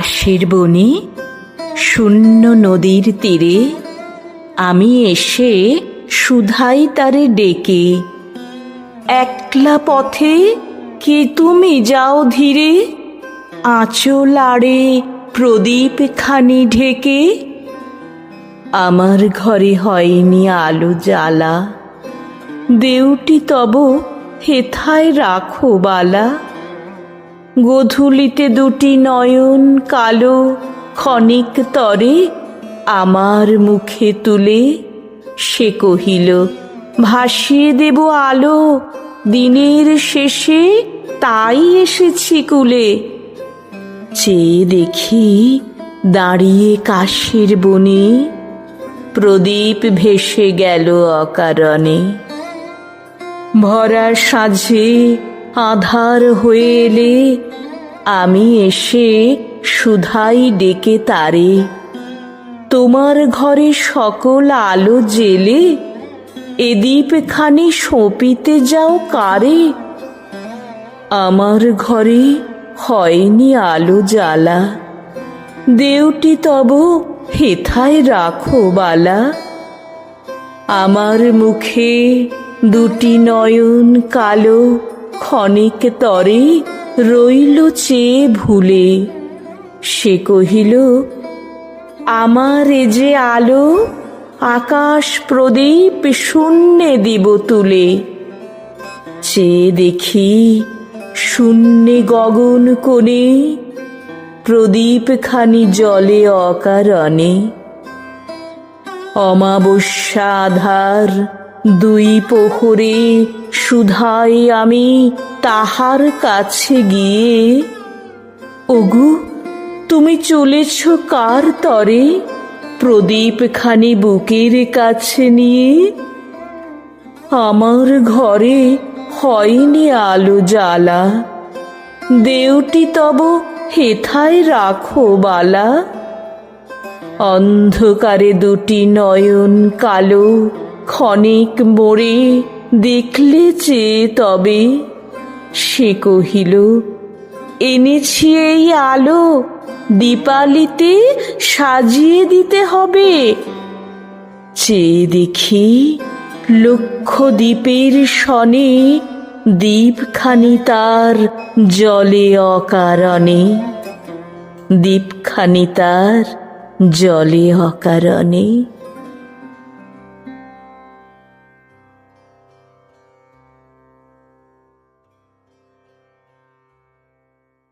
কাশের বনে শূন্য নদীর তীরে আমি এসে সুধাই তারে ডেকে, একলা পথে কে তুমি যাও ধীরে? আঁচল আড়ে প্রদীপ খানি ঢেকে, আমার ঘরে হয়নি আলো জ্বালা, দেউটি তব হেথায় রাখো বালা। গধূলিতে দুটি নয়ন কালো ক্ষণিক তরে আমার মুখে তুলে। সে কহিল, ভাসিয়ে দেব আলো, দিনের শেষে তাই এসেছি কুলে। চেয়ে দেখি দাঁড়িয়ে কাশের বনে, প্রদীপ ভেসে গেল অকারণে। ভরা সাঁঝে আধার হয়ে এলে আমি এসে সুধাই ডেকে তারে। তোমার ঘরে সকল আলো জেলে, এ দ্বীপ খানি সঁপিতে যাও কারে। আমার ঘরে হয়নি আলো জ্বালা, দেউটি তব হেথায় রাখো বালা। আমার মুখে দুটি নয়ন কালো ক্ষণিক তরে রইল চেয়ে ভুলে। সে কহিল, আমার এ যে আলো আকাশ প্রদীপ শূন্যে দিব তুলে চেয়ে দেখি শূন্যে গগন কোণে প্রদীপ খানি জলে অকারণে। অমাবস্যা আধার দুই প্রহরে সুধাই আমি তাহার কাছে গিয়ে। ওগু, তুমি চলেছ কার তরে? প্রদীপ খানি বুকের কাছে নিয়ে? আমার ঘরে হয়নি আলো জ্বালা। দেউটি তব হেথায় রাখো বালা। অন্ধকারে দুটি নয়ন কালো, ক্ষণিক মোড়ে দেখলে চেয়ে তবে, সে কহিল, এনেছি এই আলো, দীপালিতে সাজিয়ে দিতে হবে। চেয়ে দেখি লক্ষ দ্বীপের সনে দ্বীপখানি তার জলে অকারণে। দ্বীপখানি তার জলে অকারণে।